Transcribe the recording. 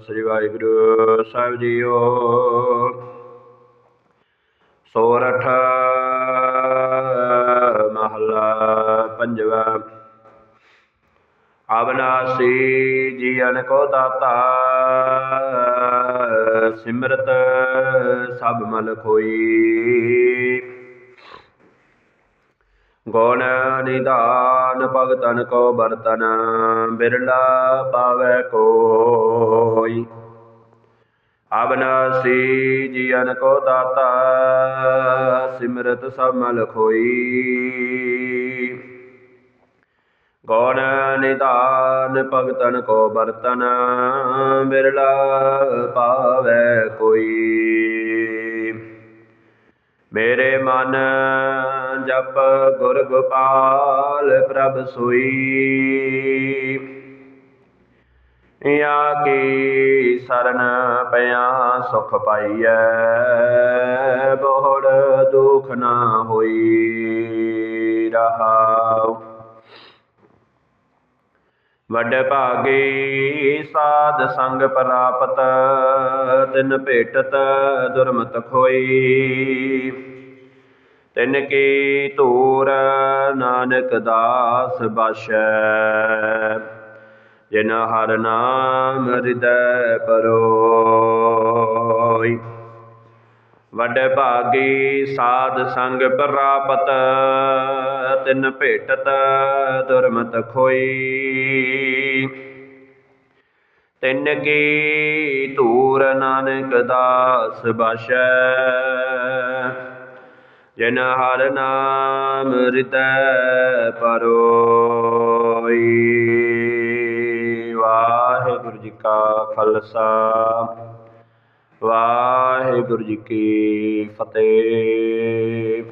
ਸ੍ਰੀ ਵਾਹਿਗੁਰੂ ਸਾਹਿਬ JIO. ਸੋਰਠ ਮਹਲਾ ਪੰਜਵਾ। ਅਬਨਾਸੀ ਜੀਵਨ ਕੋ ਦਾਤਾ, ਸਿਮਰਤ ਸਭ ਮਲ ਕੋਈ ਗੁਣ ਨਿਧਾਨ ਭਗਤਨ ਕੋ ਬਰਤਨ ਬਿਰਲਾ ਪਾਵੈ ਕੋਈ। ਅਬਨਾਸੀ ਜੀਵਨ ਕੋ ਦਾਤਾ, ਸਿਮਰਤ ਸਭ ਮਲ ਖੋਈ। ਗੁਣ ਨਿਧਾਨ ਭਗਤਨ ਕੋ ਬਰਤਨ ਬਿਰਲਾ ਪਾਵੈ ਕੋਈ। ਮੇਰੇ ਮਨ ਜਪ ਗੁਰ ਗੋਪਾਲ ਪ੍ਰਭ ਸੋਈ। ਯਾ ਕੀ ਸਰਨ ਪਿਆ ਸੁਖ ਪਾਈਐ, ਬਹੁੜ ਦੁਖ ਨਾ ਹੋਈ ਰਹਾਉ। ਵੱਡ ਭਾਗੀ ਸਾਧ ਸੰਗ ਪ੍ਰਾਪਤ, ਤਿਨ ਭੇਟਤ ਦੁਰਮਤ ਖੋਈ। ਤਿਨ ਕੀ ਤੂਰ ਨਾਨਕ ਦਾਸ ਬਸੈ, ਜਿਨ ਹਰ ਨਾਮ ਹਿਰਦੈ ਪਰੋਈ। ਵੱਡ ਭਾਗੀ ਸਾਧ ਸੰਗ ਪ੍ਰਾਪਤ, ਤਿਨ ਭੇਟਤ ਦੁਰਮਤ ਖੋਈ। ਤਿੰਨ ਕੀ ਧੂਰ ਨਾਨਕ ਦਾਸ ਬਸੈ, ਜਿਨ ਹਰ ਨਾਮ ਹਿਰਦੈ ਪਰੋਈ। ਵਾਹਿਗੁਰੂ ਜੀ ਕਾ ਖਾਲਸਾ। ਵਾਹਿਗੁਰੂ ਜੀ ਕੀ ਫਤਿਹ।